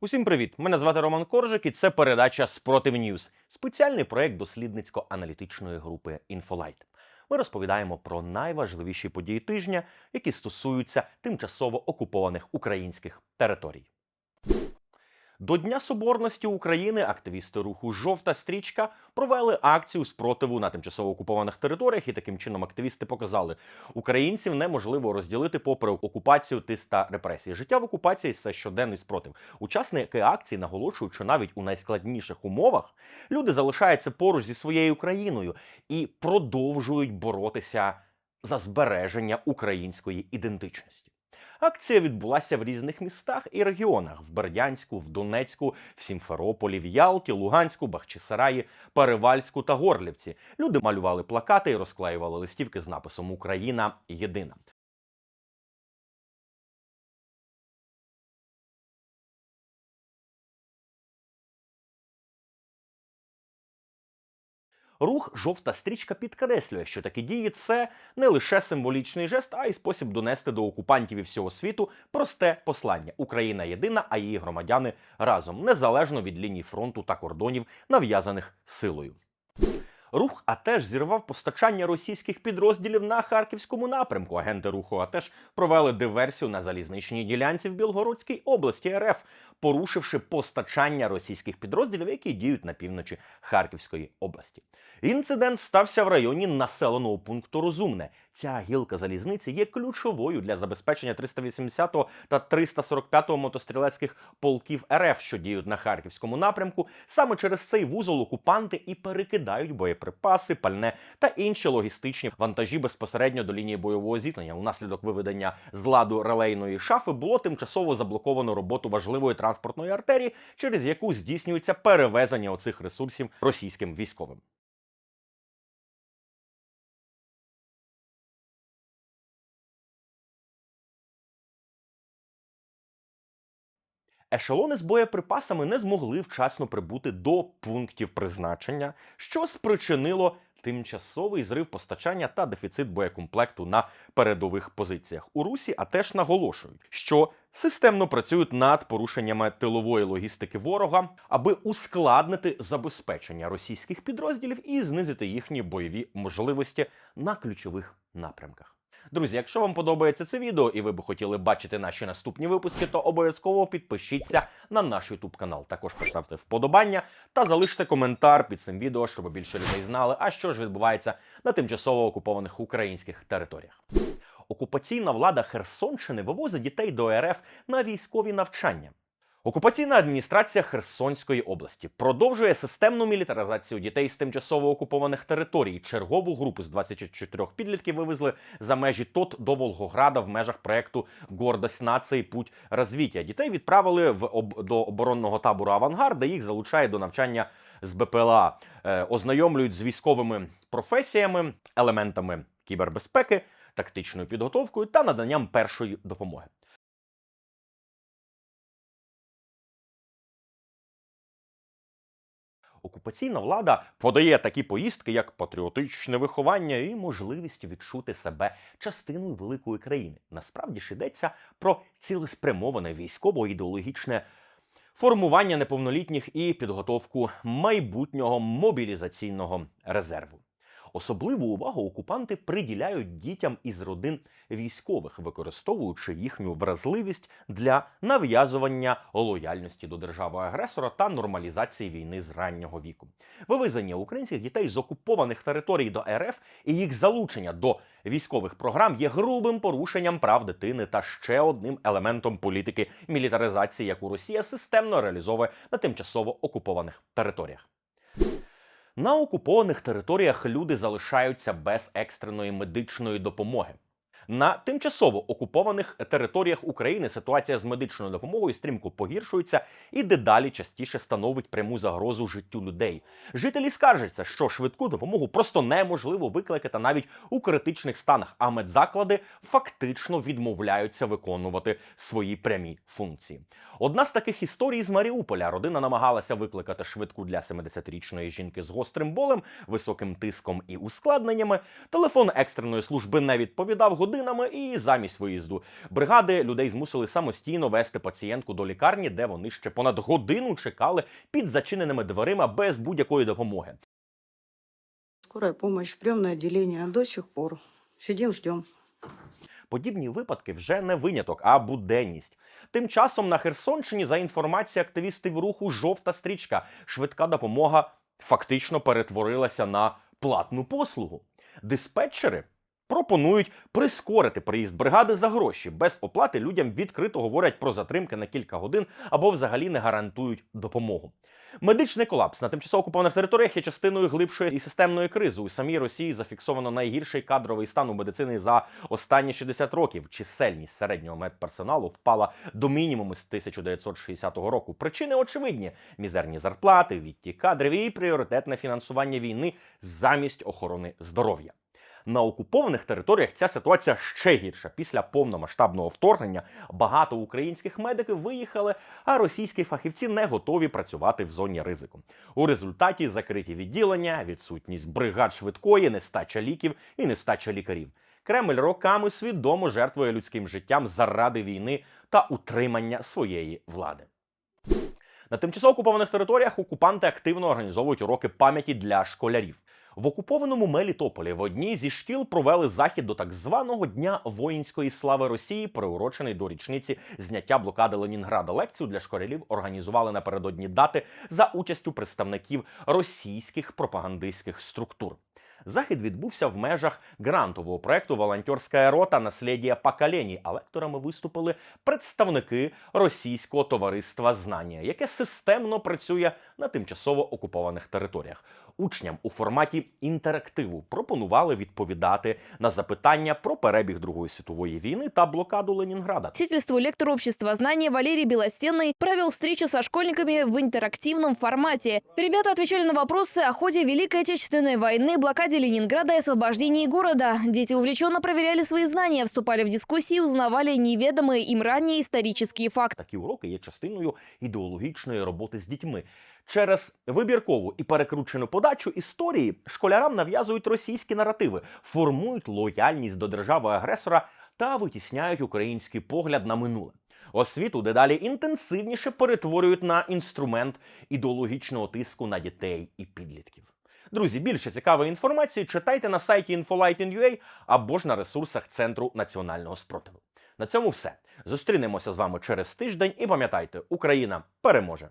Усім привіт! Мене звати Роман Коржик, і це передача Спротив Ньюз, спеціальний проект дослідницько-аналітичної групи Інфолайт. Ми розповідаємо про найважливіші події тижня, які стосуються тимчасово окупованих українських територій. До Дня Соборності України активісти руху Жовта стрічка провели акцію спротиву на тимчасово окупованих територіях, і таким чином активісти показали, українців неможливо розділити попри окупацію тис та репресії. Життя в окупації це щоденний спротив. Учасники акції наголошують, що навіть у найскладніших умовах люди залишаються поруч зі своєю країною і продовжують боротися за збереження української ідентичності. Акція відбулася в різних містах і регіонах: в Бердянську, в Донецьку, в Сімферополі, в Ялті, Луганську, Бахчисараї, Перевальську та Горлівці. Люди малювали плакати і розклеювали листівки з написом Україна єдина. Рух жовта стрічка підкреслює, що такі дії це не лише символічний жест, а й спосіб донести до окупантів і всього світу просте послання: Україна єдина, а її громадяни разом, незалежно від ліній фронту та кордонів, нав'язаних силою. Рух АТЕШ зірвав постачання російських підрозділів на харківському напрямку. Агенти руху АТЕШ провели диверсію на залізничній ділянці в Білгородській області РФ, порушивши постачання російських підрозділів, які діють на півночі Харківської області. Інцидент стався в районі населеного пункту Розумне. Ця гілка залізниці є ключовою для забезпечення 380 та 345 мотострілецьких полків РФ, що діють на харківському напрямку. Саме через цей вузол окупанти і перекидають боєприпаси, пальне та інші логістичні вантажі безпосередньо до лінії бойового зіткнення. Унаслідок виведення з ладу релейної шафи було тимчасово заблоковано роботу важливої транспортної артерії, через яку здійснюється перевезення оцих ресурсів російським військовим. Ешелони з боєприпасами не змогли вчасно прибути до пунктів призначення, що спричинило тимчасовий зрив постачання та дефіцит боєкомплекту на передових позиціях. У Русі а теж наголошують, що системно працюють над порушеннями тилової логістики ворога, аби ускладнити забезпечення російських підрозділів і знизити їхні бойові можливості на ключових напрямках. Друзі, якщо вам подобається це відео і ви б хотіли бачити наші наступні випуски, то обов'язково підпишіться на наш YouTube канал. Також поставте вподобання та залиште коментар під цим відео, щоб більше людей знали, а що ж відбувається на тимчасово окупованих українських територіях. Окупаційна влада Херсонщини вивозить дітей до РФ на військові навчання. Окупаційна адміністрація Херсонської області продовжує системну мілітаризацію дітей з тимчасово окупованих територій. Чергову групу з 24 підлітків вивезли за межі ТОТ до Волгограда в межах проекту Гордость нації путь розвіття. Дітей відправили в об... до оборонного табору Авангард, де їх залучає до навчання з БПЛА, е, ознайомлюють з військовими професіями, елементами кібербезпеки, тактичною підготовкою та наданням першої допомоги. Окупаційна влада подає такі поїздки, як патріотичне виховання і можливість відчути себе частиною великої країни. Насправді ж йдеться про цілеспрямоване військово-ідеологічне формування неповнолітніх і підготовку майбутнього мобілізаційного резерву. Особливу увагу окупанти приділяють дітям із родин військових, використовуючи їхню вразливість для нав'язування лояльності до держави-агресора та нормалізації війни з раннього віку. Вивезення українських дітей з окупованих територій до РФ і їх залучення до військових програм є грубим порушенням прав дитини та ще одним елементом політики мілітаризації, яку Росія системно реалізовує на тимчасово окупованих територіях. На окупованих територіях люди залишаються без екстреної медичної допомоги. На тимчасово окупованих територіях України ситуація з медичною допомогою стрімко погіршується і дедалі частіше становить пряму загрозу життю людей. Жителі скаржаться, що швидку допомогу просто неможливо викликати навіть у критичних станах, а медзаклади фактично відмовляються виконувати свої прямі функції. Одна з таких історій з Маріуполя. Родина намагалася викликати швидку для 70-річної жінки з гострим болем, високим тиском і ускладненнями. Телефон екстреної служби не відповідав годинами, і замість виїзду бригади людей змусили самостійно вести пацієнтку до лікарні, де вони ще понад годину чекали під зачиненими дверима без будь-якої допомоги. Скорая помощь, приемное отделение до сих пор. Сидим, ждем. Подібні випадки вже не виняток, а буденність. Тим часом на Херсонщині, за інформацією активістів руху Жовта стрічка, швидка допомога фактично перетворилася на платну послугу. Диспетчери пропонують прискорити приїзд бригади за гроші. Без оплати людям відкрито говорять про затримки на кілька годин або взагалі не гарантують допомогу. Медичний колапс на тимчасово окупованих територіях є частиною глибшої і системної кризи. У самій Росії зафіксовано найгірший кадровий стан у медицини за останні 60 років. Чисельність середнього медперсоналу впала до мінімуму з 1960 року. Причини очевидні: мізерні зарплати, відтік кадрів і пріоритетне фінансування війни замість охорони здоров'я. На окупованих територіях ця ситуація ще гірша. Після повномасштабного вторгнення багато українських медиків виїхали, а російські фахівці не готові працювати в зоні ризику. У результаті закриті відділення, відсутність бригад швидкої, нестача ліків і нестача лікарів. Кремль роками свідомо жертвує людським життям заради війни та утримання своєї влади. На тимчасово окупованих територіях окупанти активно організовують уроки пам'яті для школярів. В окупованому Мелітополі в одній зі шкіл провели захід до так званого Дня воїнської слави Росії, приурочений до річниці зняття блокади Ленінграда. Лекцію для школярів організували напередодні дати за участю представників російських пропагандистських структур. Захід відбувся в межах грантового проекту Волонтерська рота наслідія поколінь, а лекторами виступили представники російського товариства знання, яке системно працює на тимчасово окупованих територіях Учням у форматі інтерактиву пропонували відповідати на запитання про перебіг Другої світової війни та блокаду Ленінграда. Свидетельству лектор общества знания Валерий Белостенный провел встречу со школьниками в интерактивном формате. Ребята отвечали на вопросы о ходе Великой Отечественной войны, блокаде Ленинграда и освобождении города. Дети увлеченно проверяли свои знания, вступали в дискуссии, узнавали неведомые им ранее исторические факты. Такі уроки є частиною ідеологічної роботи з дітьми. Через вибіркову і перекручену подачу історії школярам нав'язують російські наративи, формують лояльність до держави-агресора та витісняють український погляд на минуле. Освіту дедалі інтенсивніше перетворюють на інструмент ідеологічного тиску на дітей і підлітків. Друзі, більше цікавої інформації читайте на сайті Infolight.in.ua або ж на ресурсах Центру національного спротиву. На цьому все. Зустрінемося з вами через тиждень і пам'ятайте, Україна переможе!